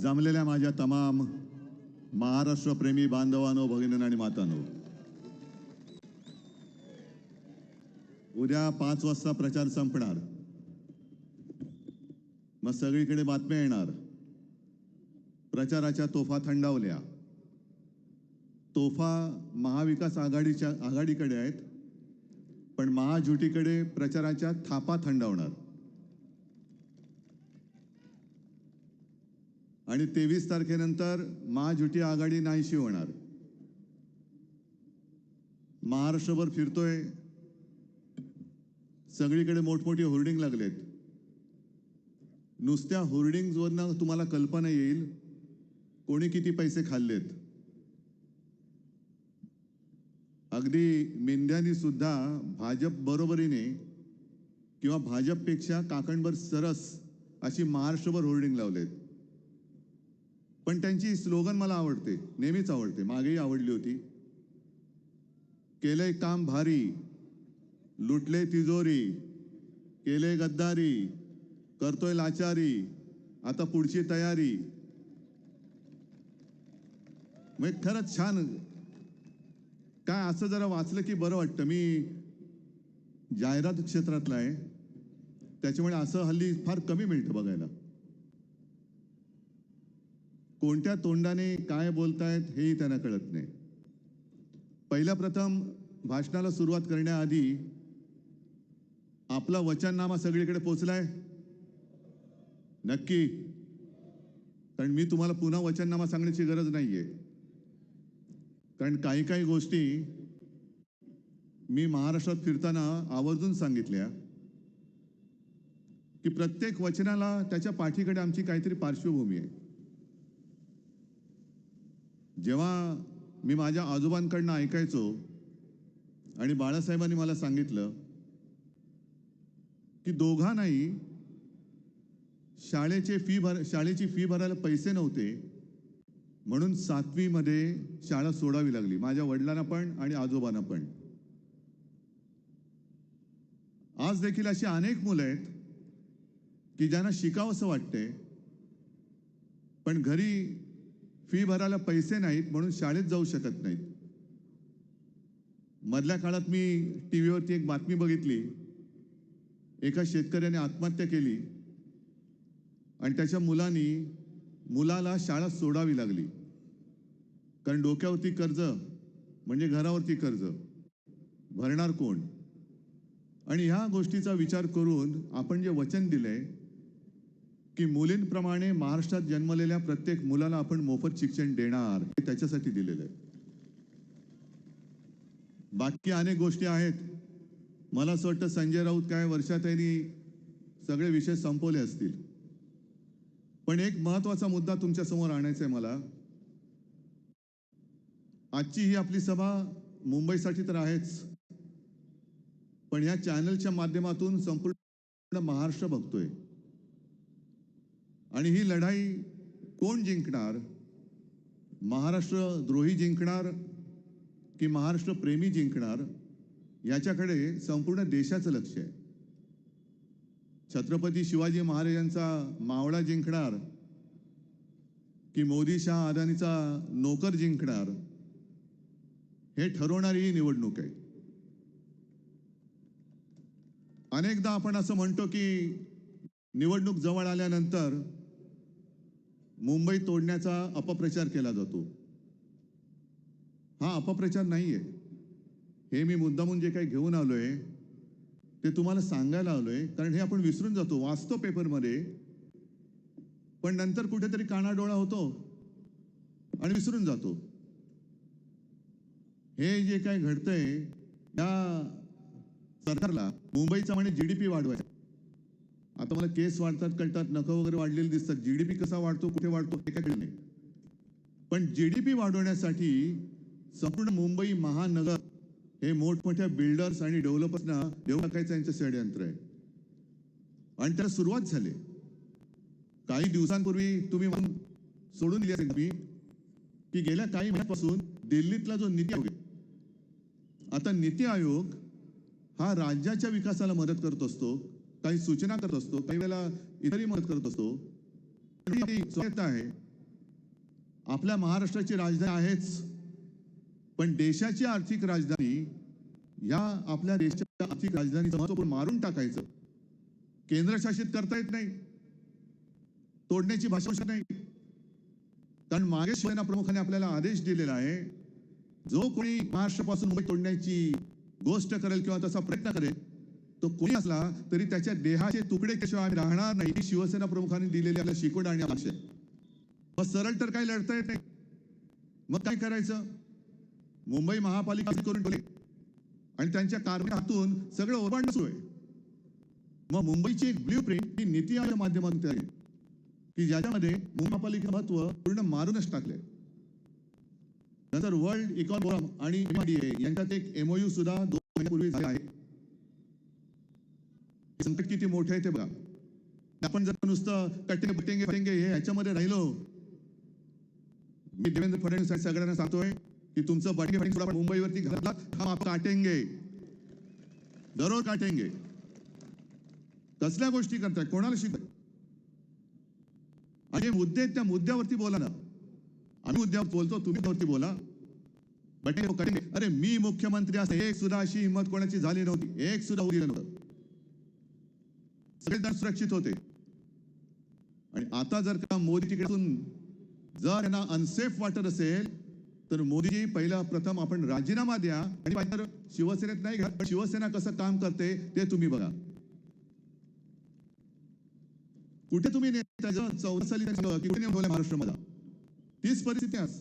जमलेल्या माझ्या तमाम महाराष्ट्रप्रेमी बांधवांनो भगिनींनो आणि मातानो उद्या पाच वाजता प्रचार संपणार. मग सगळीकडे बातम्या येणार. प्रचाराच्या तोफा थंडावल्या. तोफा महाविकास आघाडीच्या आघाडीकडे आहेत. पण महाजुटीकडे प्रचाराच्या थापा थंडावणार. आणि तेवीस तारखेनंतर महाजुटी आघाडी नाहीशी होणार. महाराष्ट्रभर फिरतोय. सगळीकडे मोठमोठी होर्डिंग लागलेत. नुसत्या होर्डिंगवरनं तुम्हाला कल्पना येईल कोणी किती पैसे खाल्लेत. अगदी मेंढ्यांनी सुद्धा भाजप बरोबरीने किंवा भाजपपेक्षा काकणभर सरस अशी महाराष्ट्रभर होर्डिंग लावलेत. पण त्यांची स्लोगन मला आवडते नेहमीच आवडते मागेही आवडली होती. केलंय काम भारी लुटले तिजोरी केले गद्दारी करतोय लाचारी आता पुढची तयारी. मग खरंच छान. काय असं जरा वाचलं की बरं वाटतं. मी जाहिरात क्षेत्रातला आहे त्याच्यामुळे असं हल्ली फार कमी मिळतं बघायला. कोणत्या तोंडाने काय बोलतायत हेही त्यांना कळत नाही. पहिल्या प्रथम भाषणाला सुरुवात करण्याआधी आपला वचननामा सगळीकडे पोचलाय? नक्की. कारण मी तुम्हाला पुन्हा वचननामा सांगण्याची गरज नाहीये. कारण काही काही गोष्टी मी महाराष्ट्रात फिरताना आवर्जून सांगितल्या. की प्रत्येक वचनाला त्याच्या पाठीकडे आमची काहीतरी पार्श्वभूमी आहे. जेव्हा मी माझ्या आजोबांकडनं ऐकायचो आणि बाळासाहेबांनी मला सांगितलं की दोघांनाही शाळेचे फी भर शाळेची फी भरायला पैसे नव्हते म्हणून सातवीमध्ये शाळा सोडावी लागली. माझ्या वडिलांना पण आणि आजोबांना पण. आज देखील अशी अनेक मुलं आहेत की ज्यांना शिकावंसं वाटते पण घरी फी भरायला पैसे नाहीत म्हणून शाळेत जाऊ शकत नाहीत. मधल्या काळात मी टी व्हीवरती एक बातमी बघितली. एका शेतकऱ्याने आत्महत्या केली आणि त्याच्या मुलांनी मुलाला शाळा सोडावी लागली. कारण डोक्यावरती कर्ज म्हणजे घरावरती कर्ज. भरणार कोण? आणि ह्या गोष्टीचा विचार करून आपण जे वचन दिलंय की मुलींप्रमाणे महाराष्ट्रात जन्मलेल्या प्रत्येक मुलाला आपण मोफत शिक्षण देणार हे त्याच्यासाठी दिलेलं आहे. बाकी अनेक गोष्टी आहेत. मला असं वाटतं संजय राऊत काय वर्षात त्यांनी सगळे विषय संपवले असतील. पण एक महत्त्वाचा मुद्दा तुमच्यासमोर आणायचा आहे मला. आजची ही आपली सभा मुंबईसाठी तर आहेच. पण या चॅनलच्या माध्यमातून संपूर्ण महाराष्ट्र बघतोय. आणि ही लढाई कोण जिंकणार? महाराष्ट्र द्रोही जिंकणार की महाराष्ट्र प्रेमी जिंकणार? याच्याकडे संपूर्ण देशाचं लक्ष आहे. छत्रपती शिवाजी महाराजांचा मावळा जिंकणार की मोदी शाह अदानीचा नोकर जिंकणार? हे ठरवणारी ही निवडणूक आहे. अनेकदा आपण असं म्हणतो की निवडणूक जवळ आल्यानंतर मुंबई तोडण्याचा अपप्रचार केला जातो. हा अपप्रचार नाहीये. हे मी मुद्दामून जे काही घेऊन आलोय ते तुम्हाला सांगायला आलोय कारण हे आपण विसरून जातो वाचतो पेपरमध्ये. पण नंतर कुठेतरी कानाडोळा होतो आणि विसरून जातो. हे जे काय घडतंय या सरकारला मुंबईचा म्हणे जीडीपी वाढवायचा. आता मला केस वाढतात कळतात नखं वगैरे वाढलेली दिसतात. जीडीपी कसा वाढतो कुठे वाढतो हे काय नाही. पण जीडीपी वाढवण्यासाठी संपूर्ण मुंबई महानगर हे मोठमोठ्या बिल्डर्स आणि डेव्हलपर्सना देऊ टाकायचं यांचं षडयंत्र आहे. आणि त्याला सुरुवात झाली. काही दिवसांपूर्वी तुम्ही सोडून दिली असेल मी की गेल्या काही महिन्यापासून दिल्लीतला जो नीती आयोग आहे, आता नीती आयोग हा राज्याच्या विकासाला मदत करत असतो. काही सूचना करत असतो काही वेळेला इतरही मदत करत असतो. आहे. आपल्या महाराष्ट्राची राजधानी आहेच. पण देशाची आर्थिक राजधानी या आपल्या देशाच्या आर्थिक राजधानीचं महत्त्व पण मारून टाकायचं? केंद्रशासित करता येत नाही. तोडण्याची भाषा नाही. कारण मागे शिवसेना प्रमुखाने आपल्याला आदेश दिलेला आहे जो कोणी महाराष्ट्रापासून मुंबई तोडण्याची गोष्ट करेल किंवा तसा प्रयत्न करेल तो कोणी असला तरी त्याच्या देहाचे तुकडे केशिवाय आम्ही राहणार नाही ही शिवसेना प्रमुखांनी दिलेली आपल्या शिकवण आणि आशय मग सरळ तर काही लढता येत नाही? मग काय करायचं? मुंबई महापालिका करून ठेवले. आणि त्यांच्या कारभारातून सगळं ओरबांड सुरू आहे. मग मुंबईची एक ब्ल्यू प्रिंट ही नीती आयोगाच्या माध्यमातून तयार आहे. की ज्याच्यामध्ये महापालिका महत्त्व पूर्ण मारूनच टाकले नंतर वर्ल्ड इकॉनॉमिक आणि यांच्यात एक एमओयू सुद्धा दोन महिन्यापूर्वी झाले आहे. संकट किती मोठं आहे ते बघा. आपण जर नुसतं कटेंगे बटेंगे फटेंगे हे ह्याच्यामध्ये राहिलो. मी देवेंद्र फडणवीस सगळ्यांना सांगतोय की तुमचं बटेंगे फटेंगे सुद्धा मुंबईवरती घातला हम आप काटेंगे. जरूर काटेंगे. कसल्या गोष्टी करताय? कोणाला शिकताय? आणि मुद्दे त्या मुद्द्यावरती बोला ना. आम्ही मुद्द्यावर बोलतो तुम्ही त्यावरती बोला. बटेंगे कटेंगे. अरे मी मुख्यमंत्री असं एक सुद्धा अशी हिंमत कोणाची झाली नव्हती. एक सुद्धा होऊ नव्हतं. सगळेजण सुरक्षित होते. आणि आता जर का मोदी तिकडेतून जर यांना अनसेफ वाटत असेल तर मोदीजी पहिला प्रथम आपण राजीनामा द्या. आणि शिवसेनेत नाही घ्या पण शिवसेना कसं काम करते ते तुम्ही बघा. कुठे तुम्ही नेता चौदा साली कुठे महाराष्ट्रामध्ये? तीच परिस्थिती आज